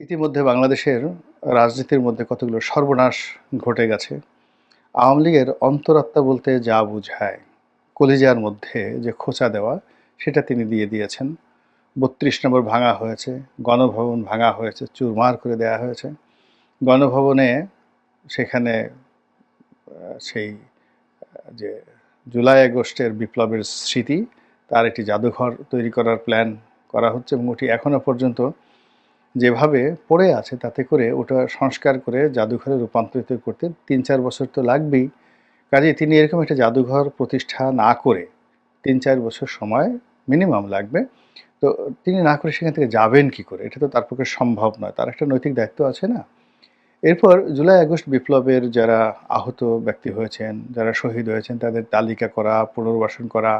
ইতিমধ্যে বাংলাদেশের রাজনীতির মধ্যে কতগুলো সর্বনাশ ঘটে গেছে, আওয়ামী লীগের অন্তরাত্মা বলতে যা বুঝায়, কলিজার মধ্যে যে খোঁচা দেওয়া, সেটা তিনি দিয়ে দিয়েছেন। বত্রিশ নম্বর ভাঙা হয়েছে, গণভবন ভাঙা হয়েছে, চুরমার করে দেয়া হয়েছে। গণভবনে সেখানে সেই, যে জুলাই আগস্টের বিপ্লবের স্মৃতি, তার একটি জাদুঘর তৈরি করার প্ল্যান করা হচ্ছে এবং ওটি এখনও পর্যন্ত যেভাবে পড়ে আছে তাতে করে ওটা সংস্কার করে জাদুঘরে রূপান্তরিত করতে তিন চার বছর তো লাগবেই। কাজে তিনি এরকম একটা জাদুঘর প্রতিষ্ঠা না করে তিন চার বছর সময় মিনিমাম লাগবে। তো তিনি না করে সেখান থেকে যাবেন কি করে? এটা তো তার পক্ষে সম্ভব নয়, তার একটা নৈতিক দায়িত্ব আছে না? এরপর জুলাই আগস্ট বিপ্লবের যারা আহত ব্যক্তি হয়েছেন, যারা শহীদ হয়েছেন, তাদের তালিকা করা, পুনর্বাসন করা,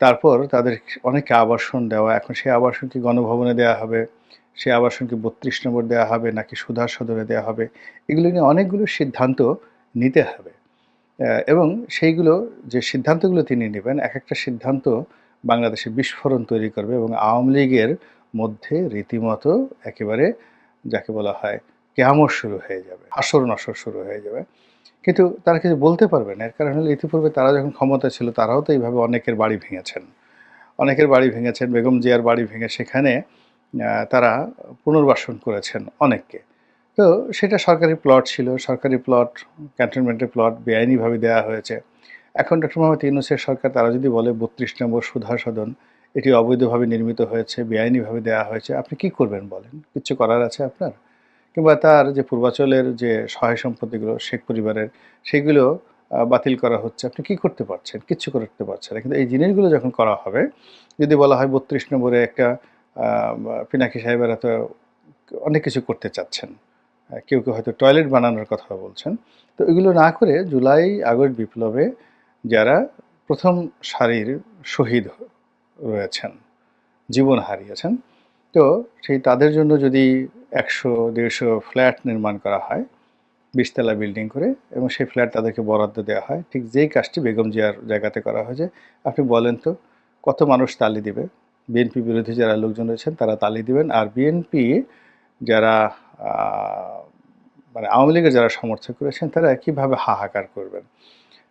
তারপর তাদের অনেকে আবাসন দেওয়া, এখন সেই আবাসন কি গণভবনে দেওয়া হবে। সেই আবাসনকে বত্রিশ নম্বর দেওয়া হবে নাকি সুধা সদরে দেওয়া হবে। এগুলো নিয়ে অনেকগুলো সিদ্ধান্ত নিতে হবে। এবং সেইগুলো যে সিদ্ধান্তগুলো তিনি নেবেন এক একটা সিদ্ধান্ত বাংলাদেশে বিস্ফোরণ তৈরি করবে এবং আওয়ামী লীগের মধ্যে রীতিমতো একেবারে যাকে বলা হয় কেয়ামত শুরু হয়ে যাবে, আসর নসর শুরু হয়ে যাবে। কিন্তু তারা কিছু বলতে পারবে না, এর কারণ হলো ইতিপূর্বে তারা যখন ক্ষমতা ছিল, তারাও তো এইভাবে অনেকের বাড়ি ভেঙেছেন। অনেকের বাড়ি ভেঙেছেন, বেগম জিয়ার বাড়ি ভেঙে সেখানে তারা পুনর্বাসন করেছেন অনেককে। তো সেটা সরকারি প্লট ছিল, সরকারি প্লট, ক্যান্টনমেন্টের প্লট বেআইনিভাবে দেওয়া হয়েছে। এখন ডক্টর মোহাম্মদ ইউনুসের সরকার তারা যদি বলে বত্রিশ নম্বর সুধা সদন, এটি অবৈধভাবে নির্মিত হয়েছে, বেআইনিভাবে দেওয়া হয়েছে, আপনি কি করবেন বলেন? কিছু করার আছে আপনার? কিংবা তার যে পূর্বাচলের যে সহায় সম্পত্তিগুলো, শেখ পরিবারের, সেগুলো বাতিল করা হচ্ছে, আপনি কি করতে পারছেন? কিচ্ছু করতে পারছেন না। কিন্তু এই জিনিসগুলো যখন করা হবে, যদি বলা হয় বত্রিশ নম্বরে একটা পিনাকি সাহেবেরা তো অনেক কিছু করতে চাচ্ছেন। কেউ কেউ হয়তো টয়লেট বানানোর কথা বলছেন। তো এগুলো না করে জুলাই আগস্ট বিপ্লবে যারা প্রথম সারির শহীদ রয়েছেন, জীবন হারিয়েছেন, তো সেই তাদের জন্য যদি একশো, দেড়শো ফ্ল্যাট নির্মাণ করা হয়, বিশতলা বিল্ডিং করে, এবং সেই ফ্ল্যাট তাদেরকে বরাদ্দ দেওয়া হয়, ঠিক যেই কাজটি বেগম জিয়ার জায়গাতে করা হয়েছে, আপনি বলেন তো, কত মানুষ তালি দিবে? বিএনপি বিরোধী যারা লোকজন রয়েছেন, তারা তালি দিবেন। আর বিএনপি যারা মানে আওয়ামী লীগের যারা সমর্থক রয়েছেন, তারা কীভাবে হাহাকার করবেন।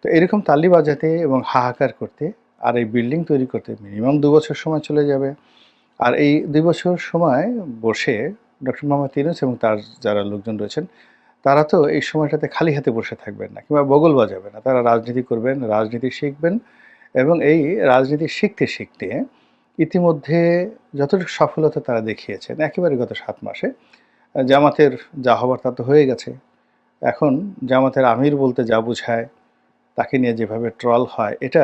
তো এরকম তালি বাজাতে এবং হাহাকার করতে আর এই বিল্ডিং তৈরি করতে মিনিমাম দু বছর সময় চলে যাবে। আর এই দুই বছর সময় বসে ডক্টর মোহাম্মদ ইউনুস এবং তার যারা লোকজন রয়েছেন, তারা তো এই সময়টাতে খালি হাতে বসে থাকবেন না কিংবা বগল বাজাবে না। তারা রাজনীতি করবেন, রাজনীতি শিখবেন এবং এই রাজনীতি শিখতে শিখতে ইতিমধ্যে যতটুকু সফলতা তারা দেখিয়েছেন, একেবারে গত সাত মাসে, জামাতের যা হবার তা তো হয়ে গেছে। এখন জামাতের আমির বলতে যা বোঝায়, তাকে নিয়ে যেভাবে ট্রল হয়, এটা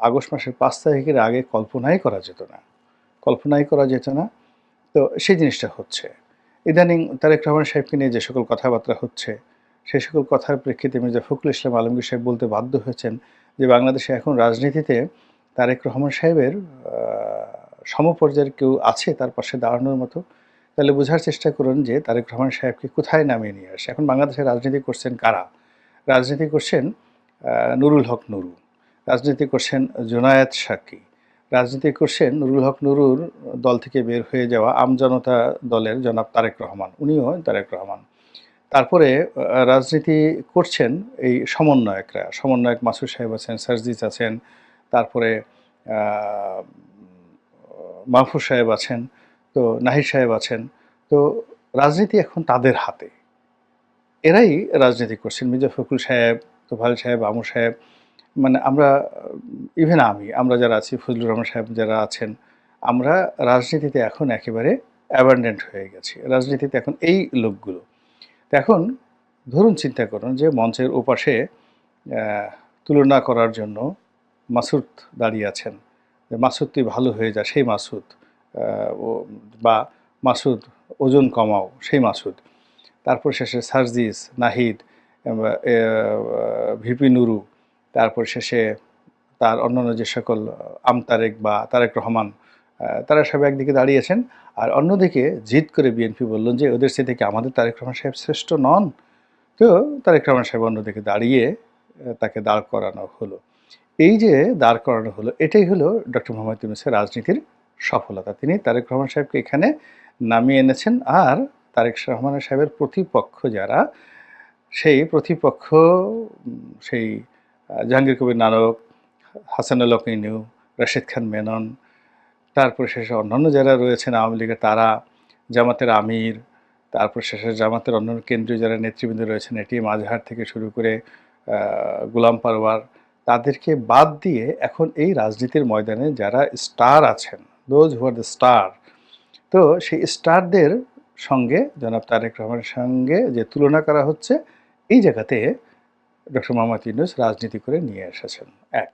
আগস্ট মাসের পাঁচ তারিখের আগে কল্পনাই করা যেত না। কল্পনাই করা যেত না। তো সেই জিনিসটা হচ্ছে। ইদানিং তারেক রহমান সাহেবকে নিয়ে যে সকল কথাবার্তা হচ্ছে, সেই সকল কথার প্রেক্ষিতে মির্জা ফখরুল ইসলাম আলমগীর সাহেব বলতে বাধ্য হয়েছেন যে বাংলাদেশে এখন রাজনীতিতে তারেক রহমান সাহেবের সমপর্যায়ের কেউ আছে তার পাশে দাঁড়ানোর মতো, তাহলে বোঝার চেষ্টা করুন যে তারেক রহমান সাহেবকে কোথায় নামিয়ে নিয়ে আসে। এখন বাংলাদেশে রাজনীতি করছেন কারা? রাজনীতি করছেন নুরুল হক নুরু, রাজনীতি করছেন জোনায়েত সাকি রাজনীতি করছেন নুরুল হক নুরুর দল থেকে বের হয়ে যাওয়া আমজনতা দলের জনাব তারেক রহমান, উনিও তারেক রহমান। তারপরে রাজনীতি করছেন এই সমন্বয়করা, সমন্বয়ক মাসুদ সাহেব আছেন, সার্জিস আছেন তারপরে মাহফুজ সাহেব আছেন, তো নাহিদ সাহেব আছেন, তো রাজনীতি এখন তাদের হাতে। এরাই রাজনীতি করছেন, মির্জা ফখরুল সাহেব তোফাল সাহেব আমর সাহেব মানে আমরা ইভেন আমি, আমরা যারা আছি, ফজলুর রহমান সাহেব যারা আছেন, আমরা রাজনীতিতে এখন একেবারে অ্যাবান্ডেন্ট হয়ে গেছি, রাজনীতিতে এখন এই লোকগুলো। এখন ধরুন, চিন্তা করুন যে মঞ্চের ওপাশে তুলনা করার জন্য মাসুদ দাঁড়িয়ে আছেন। যে মাসুদ, তুই ভালো হয়ে যা, সেই মাসুদ। বা মাসুদ, ওজন কমাও, সেই মাসুদ। তারপর শেষে সার্জিস, নাহিদ ভিপি নুরু। তারপর শেষে তার অন্যান্য যে সকল আমতারেক বা তারেক রহমান তারা সব একদিকে দাঁড়িয়েছেন আর অন্যদিকে জিদ করে বিএনপি বললেন যে, ওদের সে থেকে আমাদের তারেক রহমান সাহেব শ্রেষ্ঠ নন। তো তারেক রহমান সাহেব অন্যদিকে দাঁড়িয়ে তাকে দাঁড় করানো হলো। এই যে দাঁড় করানো হলো, এটাই হলো ডক্টর মোহাম্মদ ইউনুসের রাজনীতির সফলতা। তিনি তারেক রহমান সাহেবকে এখানে নামিয়ে এনেছেন আর তারেক রহমান সাহেবের প্রতিপক্ষ যারা, সেই প্রতিপক্ষ সেই জাহাঙ্গীর কবির নানক, হাসানুল ইনু, রাশেদ খান মেনন, তারপর শেষে অন্যান্য যারা রয়েছেন আওয়ামী লীগের তারা, জামাতের আমির, তারপর শেষে জামাতের অন্যান্য কেন্দ্রীয় যারা নেতৃবৃন্দ রয়েছেন এটি মাঝহার থেকে শুরু করে গোলাম পারওয়ার তাদেরকে বাদ দিয়ে এখন এই রাজনীতির ময়দানে যারা স্টার আছেন those who are the star তো সেই স্টারদের সঙ্গে জনাব তারেক রহমানের সঙ্গে যে তুলনা করা হচ্ছে, এই জায়গাতে ডক্টর মোহাম্মদ ইউনুস রাজনীতি করে নিয়ে এসেছেন। এক।